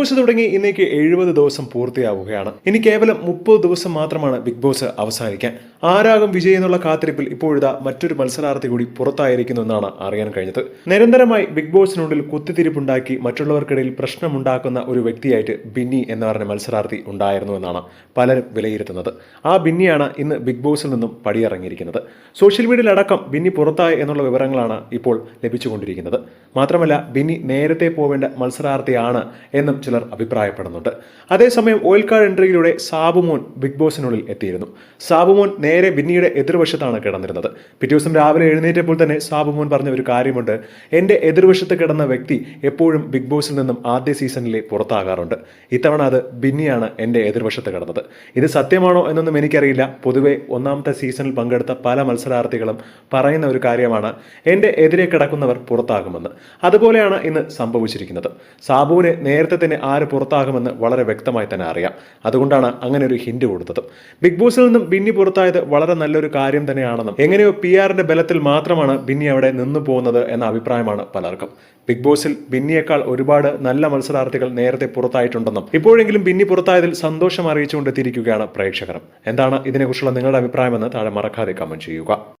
Boss തുടങ്ങി ഇന്നേക്ക് എഴുപത് ദിവസം പൂർത്തിയാവുകയാണ്. ഇനി കേവലം മുപ്പത് ദിവസം മാത്രമാണ് ബിഗ് ബോസ് അവസാനിക്കാൻ. ആരാകും വിജയ് എന്നുള്ള കാത്തിരിപ്പിൽ ഇപ്പോഴിതാ മറ്റൊരു മത്സരാർത്ഥി കൂടി പുറത്തായിരിക്കുന്നു എന്നാണ് അറിയാൻ കഴിഞ്ഞത്. നിരന്തരമായി ബിഗ് ബോസിനുള്ളിൽ കുത്തിത്തിരിപ്പുണ്ടാക്കി മറ്റുള്ളവർക്കിടയിൽ പ്രശ്നമുണ്ടാക്കുന്ന ഒരു വ്യക്തിയായിട്ട് ബിന്നി എന്ന് പറഞ്ഞ മത്സരാർത്ഥി ഉണ്ടായിരുന്നു എന്നാണ് പലരും വിലയിരുത്തുന്നത്. ആ ബിന്നിയാണ് ഇന്ന് ബിഗ് ബോസിൽ നിന്നും പടിയിറങ്ങിയിരിക്കുന്നത്. സോഷ്യൽ മീഡിയയിലടക്കം ബിന്നി പുറത്തായി എന്നുള്ള വിവരങ്ങളാണ് ഇപ്പോൾ ലഭിച്ചുകൊണ്ടിരിക്കുന്നത്. മാത്രമല്ല ബിന്നി നേരത്തെ പോവേണ്ട മത്സരാർത്ഥിയാണ് എന്നും ചിലർ അഭിപ്രായപ്പെടുന്നുണ്ട്. അതേസമയം ഓയിൽ കാർഡ് എൻട്രിയിലൂടെ സാബുമോൻ ബിഗ് ബോസിനുള്ളിൽ എത്തിയിരുന്നു. സാബുമോൻ നേരെ ബിന്നിയുടെ എതിർവശത്താണ് കിടന്നിരുന്നത്. പിറ്റേ ദിവസം രാവിലെ എഴുന്നേറ്റപ്പോൾ തന്നെ സാബുമോൻ പറഞ്ഞ ഒരു കാര്യമുണ്ട്. എന്റെ എതിർവശത്ത് കിടന്ന വ്യക്തി എപ്പോഴും ബിഗ് ബോസിൽ നിന്നും ആദ്യ സീസണിലെ പുറത്താകാറുണ്ട്. ഇത്തവണ അത് ബിന്നിയാണ് എന്റെ എതിർവശത്ത് കിടന്നത്. ഇത് സത്യമാണോ എന്നൊന്നും എനിക്കറിയില്ല. പൊതുവെ ഒന്നാമത്തെ സീസണിൽ പങ്കെടുത്ത പല മത്സരാർത്ഥികളും പറയുന്ന ഒരു കാര്യമാണ് എന്റെ എതിരെ കിടക്കുന്നവർ പുറത്താകുമെന്ന്. അതുപോലെയാണ് ഇന്ന് സംഭവിച്ചിരിക്കുന്നത്. സാബുവിന് നേരത്തെ തന്നെ ആര് പുറത്താകുമെന്ന് വളരെ വ്യക്തമായി തന്നെ അറിയാം. അതുകൊണ്ടാണ് അങ്ങനെ ഒരു ഹിന്റ് കൊടുത്തത്. ബിഗ് ബോസിൽ നിന്നും ബിന്നി പുറത്തായത് വളരെ നല്ലൊരു കാര്യം തന്നെയാണെന്നും എങ്ങനെയോ പി ആറിന്റെ ബലത്തിൽ മാത്രമാണ് ബിന്നി അവിടെ നിന്നു പോകുന്നത് എന്ന അഭിപ്രായമാണ് പലർക്കും. ബിഗ് ബോസിൽ ബിന്നിയേക്കാൾ ഒരുപാട് നല്ല മത്സരാർത്ഥികൾ നേരത്തെ പുറത്തായിട്ടുണ്ടെന്നും ഇപ്പോഴെങ്കിലും ബിന്നി പുറത്തായതിൽ സന്തോഷം അറിയിച്ചുകൊണ്ട് എത്തിയിരിക്കുകയാണ് പ്രേക്ഷകർ. എന്താണ് ഇതിനെക്കുറിച്ചുള്ള നിങ്ങളുടെ അഭിപ്രായമെന്ന് താഴെ മറക്കാതെ കമന്റ് ചെയ്യുക.